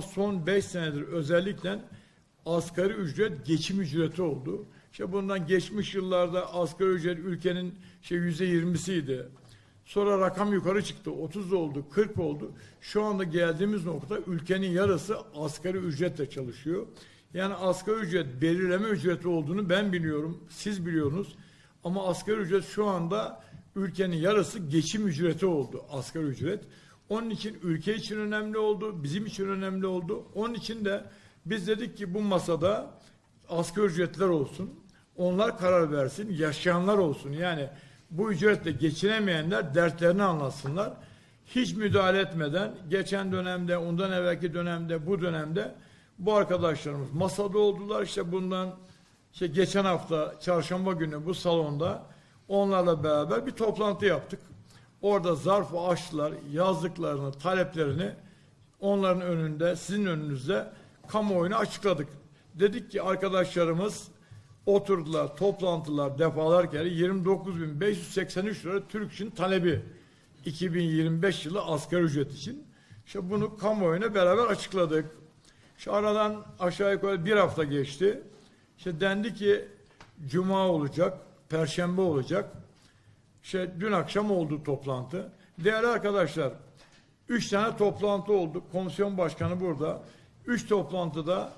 son 5 senedir özellikle asgari ücret geçim ücreti oldu. İşte bundan geçmiş yıllarda asgari ücret ülkenin şey yüzde yirmisiydi. Sonra rakam yukarı çıktı. 30 oldu, 40 oldu. Şu anda geldiğimiz nokta ülkenin yarısı asgari ücretle çalışıyor. Yani asgari ücret belirleme ücreti olduğunu ben biliyorum, siz biliyorsunuz. Ama asgari ücret şu anda ülkenin yarısı geçim ücreti oldu asgari ücret. Onun için ülke için önemli oldu, bizim için önemli oldu. Onun için de biz dedik ki bu masada asgari ücretler olsun. Onlar karar versin, yaşayanlar olsun. Yani bu ücretle geçinemeyenler dertlerini anlatsınlar. Hiç müdahale etmeden geçen dönemde, ondan evvelki dönemde, bu dönemde bu arkadaşlarımız masada oldular. İşte bundan işte geçen hafta çarşamba günü bu salonda onlarla beraber bir toplantı yaptık. Orada zarfı açtılar, yazdıklarını, taleplerini onların önünde, sizin önünüzde kamuoyuna açıkladık. Dedik ki arkadaşlarımız oturdular, toplantılar defalar kere 29.583 lira Türk için talebi 2025 yılı asgari ücret için. İşte bunu kamuoyuna beraber açıkladık. Şu aradan aşağı yukarı bir hafta geçti. İşte dendi ki cuma olacak, perşembe olacak. İşte dün akşam oldu toplantı. Değerli arkadaşlar, üç tane toplantı oldu. Komisyon başkanı burada. Üç toplantıda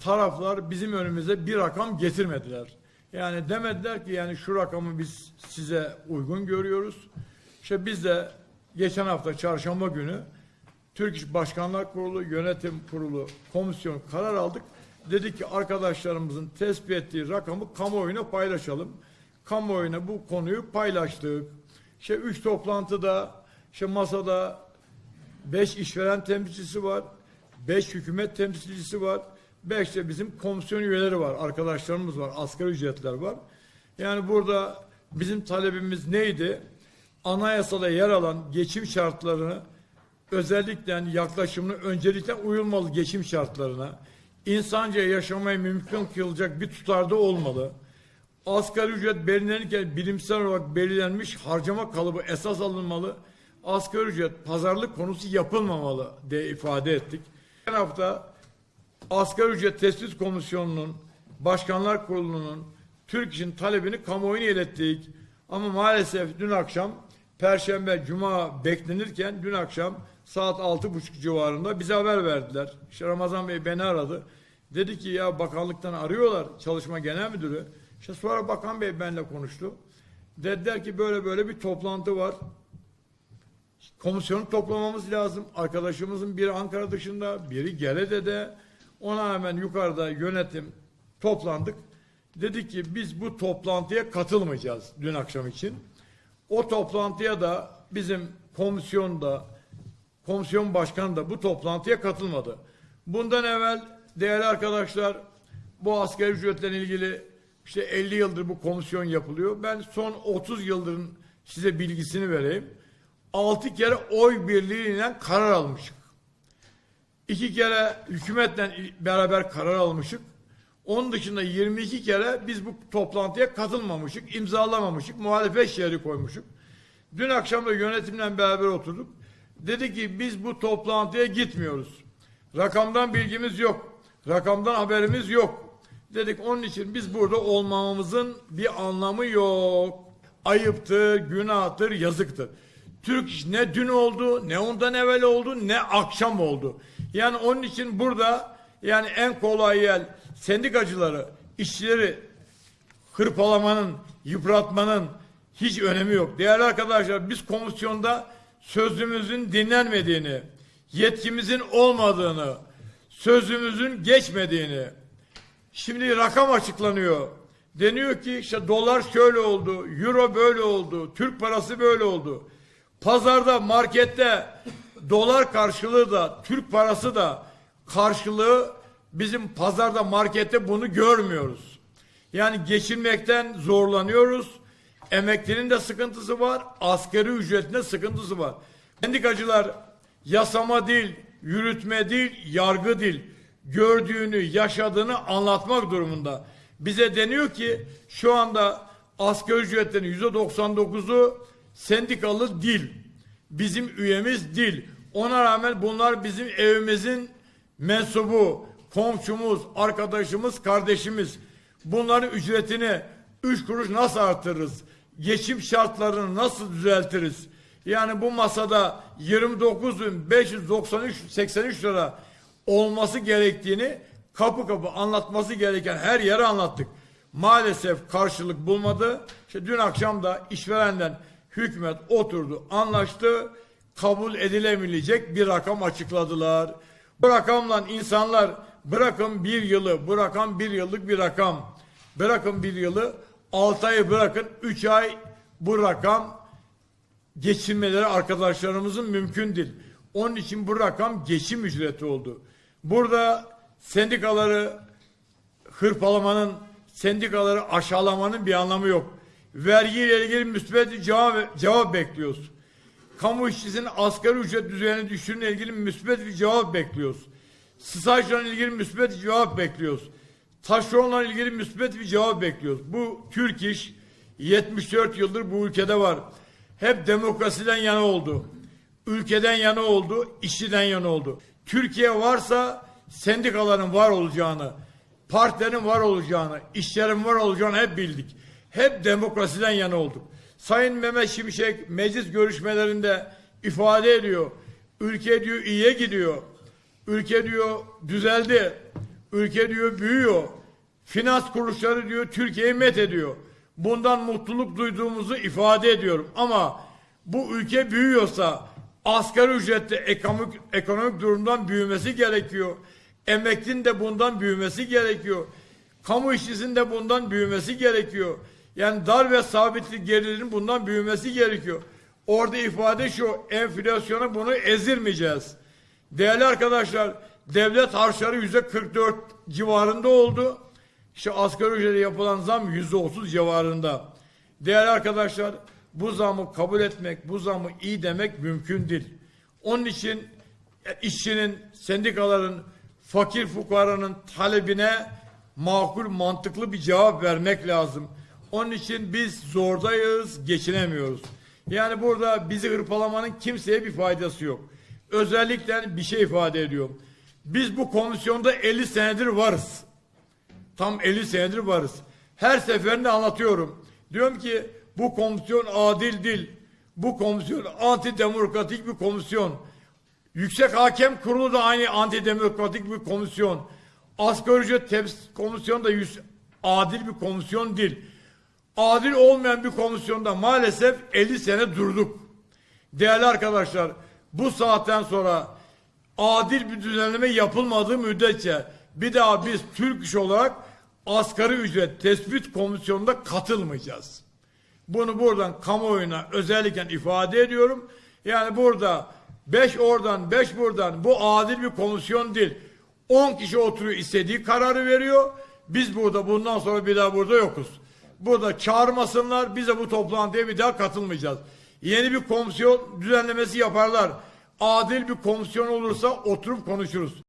taraflar bizim önümüze bir rakam getirmediler. Yani demediler ki yani şu rakamı biz size uygun görüyoruz. İşte biz de geçen hafta çarşamba günü Türk İş Başkanlar Kurulu, Yönetim Kurulu, Komisyon karar aldık. Dedik ki arkadaşlarımızın tespit ettiği rakamı kamuoyuna paylaşalım. Kamuoyuna bu konuyu paylaştık. İşte üç toplantıda, işte masada beş işveren temsilcisi var, beş hükümet temsilcisi var, beş de bizim komisyon üyeleri var, arkadaşlarımız var, asgari ücretler var. Yani burada bizim talebimiz neydi? Anayasada yer alan geçim şartlarını özellikle yaklaşımını öncelikle uyulmalı geçim şartlarına, insanca yaşamayı mümkün kılacak bir tutarda olmalı. Asgari ücret belirlenirken bilimsel olarak belirlenmiş harcama kalıbı esas alınmalı. Asgari ücret pazarlık konusu yapılmamalı diye ifade ettik. Geçen hafta Asgari Ücret Tespit Komisyonu'nun, Başkanlar Kurulu'nun Türk İş'in talebini kamuoyuna ilettik. Ama maalesef dün akşam Perşembe, Cuma beklenirken dün akşam saat altı buçuk civarında bize haber verdiler. İşte Ramazan Bey beni aradı. Dedi ki ya bakanlıktan arıyorlar Çalışma Genel Müdürü. İşte sonra Bakan Bey benimle konuştu. Dediler ki böyle böyle bir toplantı var. Komisyonu toplamamız lazım. Arkadaşımızın biri Ankara dışında, biri Gelede'de. Ona hemen yukarıda yönetim toplandık. Dedik ki biz bu toplantıya katılmayacağız dün akşam için. O toplantıya da bizim komisyonda, komisyon başkanı da bu toplantıya katılmadı. Bundan evvel değerli arkadaşlar bu asgari ücretlerle ilgili işte 50 yıldır bu komisyon yapılıyor. Ben son 30 yıldırın size bilgisini vereyim. 6 kere oy birliğiyle karar almışık. İki kere hükümetle beraber karar almışık. Onun dışında 22 kere biz bu toplantıya katılmamışık, imzalamamışık, muhalefet şehri koymuşuk. Dün akşam da yönetimle beraber oturduk. Dedi ki biz bu toplantıya gitmiyoruz. Rakamdan bilgimiz yok. Rakamdan haberimiz yok. Dedik onun için biz burada olmamamızın bir anlamı yok. Ayıptır, günahtır, yazıktır. Türk iş ne dün oldu, ne ondan evvel oldu, ne akşam oldu. Yani onun için burada yani en kolay yer sendikacıları, işçileri hırpalamanın, yıpratmanın hiç önemi yok. Değerli arkadaşlar biz komisyonda sözümüzün dinlenmediğini, yetkimizin olmadığını, sözümüzün geçmediğini, şimdi rakam açıklanıyor. Deniyor ki işte dolar şöyle oldu, euro böyle oldu, Türk parası böyle oldu. Pazarda, markette dolar karşılığı da, Türk parası da karşılığı bizim pazarda, markette bunu görmüyoruz. Yani geçinmekten zorlanıyoruz. Emeklinin de sıkıntısı var, asgari ücretinde sıkıntısı var. Sendikacılar yasama değil, yürütme değil, yargı değil. Gördüğünü, yaşadığını anlatmak durumunda. Bize deniyor ki şu anda asgari ücretlerin yüzde 99'u sendikalı değil. Bizim üyemiz değil. Ona rağmen bunlar bizim evimizin mensubu, komşumuz, arkadaşımız, kardeşimiz bunların ücretini 3 kuruş nasıl artırırız? Geçim şartlarını nasıl düzeltiriz? Yani bu masada 29.593 lira olması gerektiğini kapı kapı anlatması gereken her yere anlattık. Maalesef karşılık bulmadı. İşte dün akşam da işverenden hükümet oturdu, anlaştı. Kabul edilemeyecek bir rakam açıkladılar. Bu rakamla insanlar bırakın bir yılı, bu rakam bir yıllık bir rakam. Bırakın bir yılı, altı ayı bırakın, üç ay bu rakam geçinmeleri arkadaşlarımızın mümkün değil. Onun için bu rakam geçim ücreti oldu. Burada sendikaları hırpalamanın, sendikaları aşağılamanın bir anlamı yok. Vergiyle ilgili müsbet cevap, cevap bekliyoruz. Kamu işçisinin asgari ücret düzeyini düşürüyle ilgili müsbet bir cevap bekliyoruz. Stajla ilgili müsbet bir cevap bekliyoruz. Taşeronla ilgili müsbet bir cevap bekliyoruz. Bu Türk iş 74 yıldır bu ülkede var. Hep demokrasiden yana oldu. Ülkeden yana oldu, işçiden yana oldu. Türkiye varsa sendikaların var olacağını, partilerin var olacağını, işçilerin var olacağını hep bildik. Hep demokrasiden yana olduk. Sayın Mehmet Şimşek meclis görüşmelerinde ifade ediyor. Ülke diyor iyiye gidiyor. Ülke diyor düzeldi. Ülke diyor büyüyor. Finans kuruluşları diyor Türkiye'yi met ediyor. Bundan mutluluk duyduğumuzu ifade ediyorum. Ama bu ülke büyüyorsa asgari ücrette ekonomik, ekonomik durumdan büyümesi gerekiyor. Emeklinin de bundan büyümesi gerekiyor. Kamu işçisinin de bundan büyümesi gerekiyor. Yani dar ve sabitli gelirin bundan büyümesi gerekiyor. Orada ifade şu, enflasyona bunu ezilmeyeceğiz. Değerli arkadaşlar, devlet harçları yüzde 44 civarında oldu. İşte asgari ücrete yapılan zam yüzde 30 civarında. Değerli arkadaşlar, bu zamı kabul etmek, bu zamı iyi demek mümkün değil. Onun için e, işçinin, sendikaların, fakir fukaranın talebine makul, mantıklı bir cevap vermek lazım. Onun için biz zordayız, geçinemiyoruz. Yani burada bizi hırpalamanın kimseye bir faydası yok. Özellikle bir şey ifade ediyorum. Biz bu komisyonda 50 senedir varız. Tam 50 senedir varız. Her seferinde anlatıyorum. Diyorum ki bu komisyon adil değil. Bu komisyon antidemokratik bir komisyon. Yüksek Hakem Kurulu da aynı antidemokratik bir komisyon. Asgari ücret teps- komisyonu da yüz, adil bir komisyon değil. Adil olmayan bir komisyonda maalesef 50 sene durduk. Değerli arkadaşlar bu saatten sonra adil bir düzenleme yapılmadığı müddetçe bir daha biz Türk İş olarak asgari ücret tespit komisyonunda katılmayacağız. Bunu buradan kamuoyuna özellikle ifade ediyorum. Yani burada 5 oradan 5 buradan bu adil bir komisyon değil. 10 kişi oturuyor istediği kararı veriyor. Biz burada bundan sonra bir daha burada yokuz. Burada çağırmasınlar bize bu toplantıya bir daha katılmayacağız. Yeni bir komisyon düzenlemesi yaparlar. Adil bir komisyon olursa oturup konuşuruz.